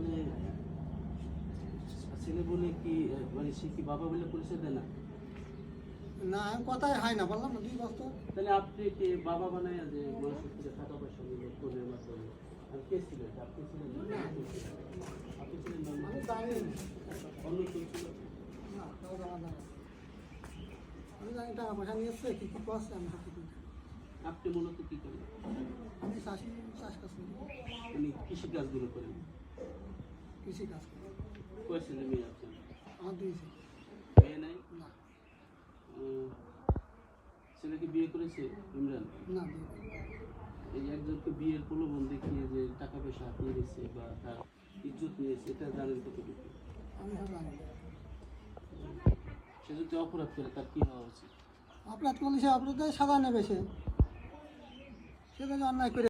তাহলে ছেলে বলে কি মানে সে কি বাবা বলে পুলিশে দেয় না? না কথাই হয় না বললাম না দুই তাহলে আপনি কি বাবা বানায় যে টাকা পয়সা নিয়ে মাধ্যমে? আর কে আপনি ছিলেন আপনি ছিলেন জানি অন্য কেউ ছিল? না আমি জানি টাকা পয়সা নিয়ে এসছে কি কি করছে আমি আপনি মূলত কি করেন? আমি চাষ কাজ উনি কৃষি কাজগুলো করেন। কৃষি কাজ করি। কয় ছেলে মেয়ে আছেন আমার দুই ছেলে। মেয়ে নাই? না। ছেলেকে বিয়ে করেছে ইমরান? না এই একজনকে বিয়ের প্রলোভন দেখিয়ে যে টাকা পয়সা হাতিয়ে দিচ্ছে বা তার ইজ্জত নিয়েছে এটা জানেন কতটুকু? আমি সব জানি। সে যদি অপরাধ করে তার কি হওয়া উচিত? অপরাধ করলে সে অপরাধে সাজা নেবে সে। সে যদি অন্যায় করে